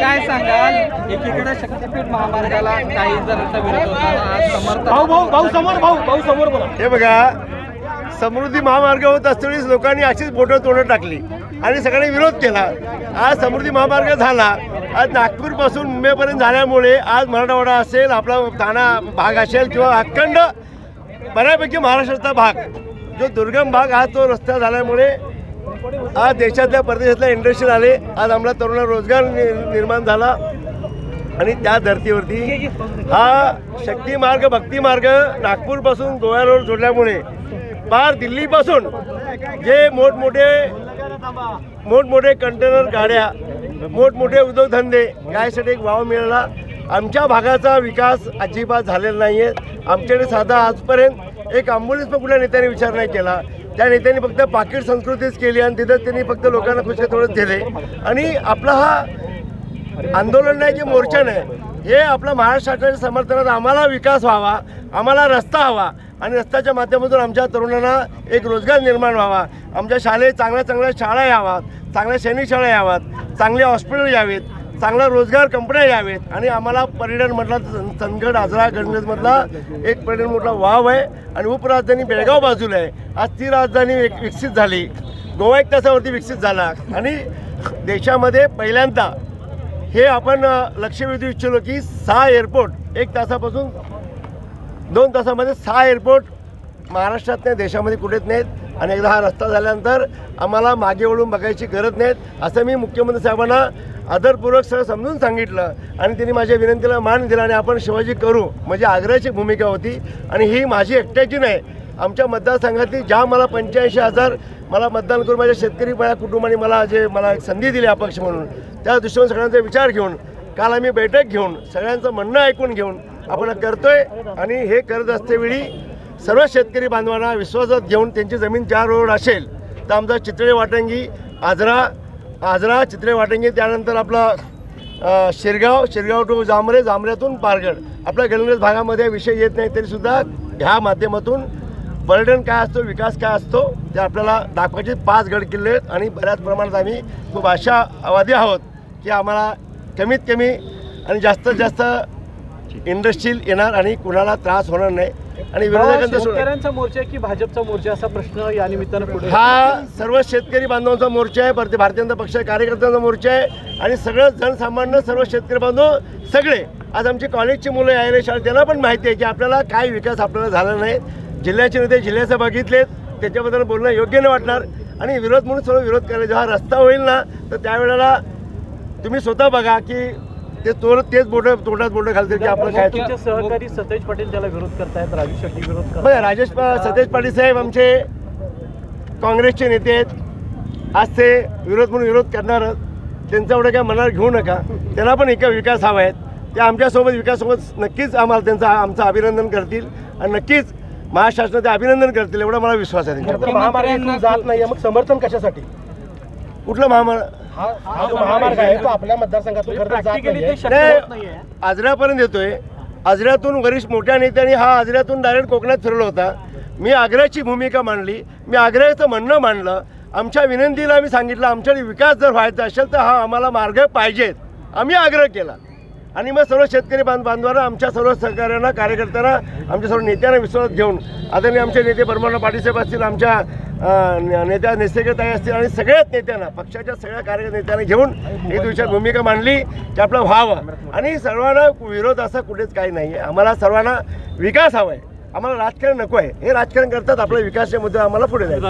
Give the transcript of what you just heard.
काय सांगाल? एकीकडे शक्तीपीठ महामार्गाला काही जणांचा विरोध होता. आज समर्थ भाऊ भाऊ भाऊ समोर भाऊ भाऊ समोर बोला. हे बघा समृद्धी महामार्ग होत असतानाच लोकांनी अशीच बोटं तोडत टाकली आणि सगळ्यांनी विरोध केला. आज समृद्धी महामार्ग झाला. आज नागपूरपासून मुंबईपर्यंत झाल्यामुळे आज मराठवाडा असेल आपला ठाणा भाग असेल किंवा अखंड बऱ्यापैकी महाराष्ट्राचा भाग जो दुर्गम भाग आज तो रस्ता झाल्यामुळे आज देशातल्या परदेशातल्या इंडस्ट्री आले आज आम्हाला तरुणांना रोजगार निर्माण झाला. आणि त्या धर्तीवरती हा शक्ती मार्ग भक्ती मार्ग नागपूरपासून गोव्याला जोडल्यामुळे पार दिल्लीपासून जे मोठमोठे मोठमोठे कंटेनर गाड्या मोठमोठे उद्योगधंदे यासाठी एक वाव मिळाला. आमच्या भागाचा विकास अजिबात झालेला नाही आहे आमच्याकडे साधा आजपर्यंत एक ॲम्ब्युलन्स पण कुठल्या नेत्याने विचार नाही केला. त्या नेत्यांनी फक्त पाकिट संस्कृतीच केली आणि तिथं त्यांनी फक्त लोकांना खुशका थोडंच दिले. आणि आपला हा आंदोलन नाही जे मोर्चा नाही हे आपलं महाराष्ट्राच्या समर्थनात आम्हाला विकास व्हावा आम्हाला रस्ता हवा आणि रस्त्याच्या माध्यमातून आमच्या तरुणांना एक रोजगार निर्माण व्हावा. आमच्या शाळेत चांगल्या चांगल्या शाळा याव्यात चांगल्या सैनिक शाळा याव्यात चांगले हॉस्पिटल यावेत. चांगला रोजगार कंपन्या यावेत आणि आम्हाला पर्यटनमधला चंदगड आजरा गणगजमधला एक पर्यटन मोठा वाव आहे आणि उपराजधानी बेळगाव बाजूला आहे. आज ती राजधानी विकसित झाली. गोवा एक तासावरती विकसित झाला. आणि देशामध्ये पहिल्यांदा हे आपण लक्ष वेधू इच्छिलो की सहा एअरपोर्ट एक तासापासून दोन तासामध्ये सहा एअरपोर्ट महाराष्ट्रात नाही देशामध्ये कुठेच नाहीत. आणि एकदा हा रस्ता झाल्यानंतर आम्हाला मागे वळून बघायची गरज नाहीत असं मी मुख्यमंत्री साहेबांना आदरपूर्वक सगळं समजून सांगितलं आणि त्यांनी माझ्या विनंतीला मान दिला आणि आपण शिवाजी करू म्हणजे आग्रहाची भूमिका होती. आणि ही माझी एकट्याची नाही. आमच्या मतदारसंघातली ज्या मला पंच्याऐंशी हजार मला मतदान करून माझ्या शेतकरी माझ्या कुटुंबाने मला जे मला एक संधी दिली अपक्ष म्हणून त्या दृष्टीने सगळ्यांचा विचार घेऊन काल आम्ही बैठक घेऊन सगळ्यांचं म्हणणं ऐकून घेऊन आपण करतोय. आणि हे करत असतेवेळी सर्व शेतकरी बांधवांना विश्वासात घेऊन त्यांची जमीन चार रोड असेल तर आमचा चितळे वाटंगी आजरा आजरा चितळे वाटंगी त्यानंतर आपला शिरगाव शिरगाव टू जांभरे जांभऱ्यातून पारगड. आपल्या गणरेज भागामध्ये विषय येत नाही तरीसुद्धा ह्या माध्यमातून पर्यटन काय असतो विकास काय असतो ते आपल्याला दाखवायचे पाच गड किल्ले आहेत आणि बऱ्याच प्रमाणात आम्ही खूप आशावादी आहोत की आम्हाला कमीत कमी आणि जास्तीत जास्त इंडस्ट्रील येणार आणि कुणाला त्रास होणार नाही. आणि विरोधकांचं शेतकऱ्यांचा मोर्चा की भाजपचा मोर्चा असा प्रश्न या निमित्तानं पुढे हा सर्व शेतकरी बांधवांचा मोर्चा आहे भारतीय भारतीय जनता पक्ष कार्यकर्त्यांचा मोर्चा आहे आणि सगळं जनसामान्य सर्व शेतकरी बांधव सगळे. आज आमची कॉलेजची मुलं यायला शाळेत त्यांना पण माहिती आहे की आपल्याला काय विकास आपल्याला झाला नाही. जिल्ह्याचे नेते जिल्ह्याचं बघितलेत त्याच्याबद्दल बोलणं योग्य नाही वाटणार. आणि विरोध म्हणून सर्व विरोध करायला जेव्हा रस्ता होईल ना तर त्यावेळेला तुम्ही स्वतः बघा की ते तोड तेच बोटं तोंडात बोटं घालतील की आपलं काय तुमचे सहकारी सतेज पाटील त्याला विरोध करतायत राजू शेट्टी विरोध करतायत. बघा राजेश पा- सतेज पाटील साहेब आमचे काँग्रेसचे नेते आहेत. आज ते विरोध म्हणून विरोध करणारच त्यांचा एवढं काय मनावर घेऊ नका. त्यांना पण एक विकास हवा आहेत ते आमच्यासोबत विकासासोबत नक्कीच आम्हाला त्यांचं आमचं अभिनंदन करतील. आणि नक्कीच महाराष्ट्राचं ते अभिनंदन करतील एवढा मला विश्वास आहे त्यांच्यावर. महामार्ग जात नाहीये मग समर्थन कशासाठी? कुठलं महामार्ग हा जो महामार्ग आहे तो आपल्या मतदारसंघातून खरं तर जात नाहीये. नाही आजऱ्यापर्यंत येतोय. आजऱ्यातून वरिष्ठ मोठ्या नेत्यांनी हा आजऱ्यातून डायरेक्ट कोकणात फिरलो होता. मी आग्र्याची भूमिका मांडली. मी आग्र्याचं म्हणणं मांडलं. आमच्या विनंतीला आम्ही सांगितलं आमच्याकडे विकास जर व्हायचा असेल तर हा आम्हाला मार्ग पाहिजेत. आम्ही आग्रह केला. आणि मग सर्व शेतकरी बांध बांधवांना आमच्या सर्व सहकार्यांना कार्यकर्त्यांना आमच्या सर्व नेत्यांना विश्वासात घेऊन आदरणीय आमचे नेते परमाना पाटीलसाहेब असतील आमच्या नेत्या नेसेकरताई असतील आणि सगळ्याच नेत्यांना पक्षाच्या सगळ्या कार्यकर्ते नेत्यांना घेऊन एक दिवसात भूमिका मांडली की आपलं व्हावं. आणि सर्वांना विरोध असा कुठेच काही नाही आहे आम्हाला सर्वांना विकास हवा आहे आम्हाला राजकारण नको आहे हे राजकारण करतात आपल्या विकासाच्या मुद्दे आम्हाला पुढे जायचं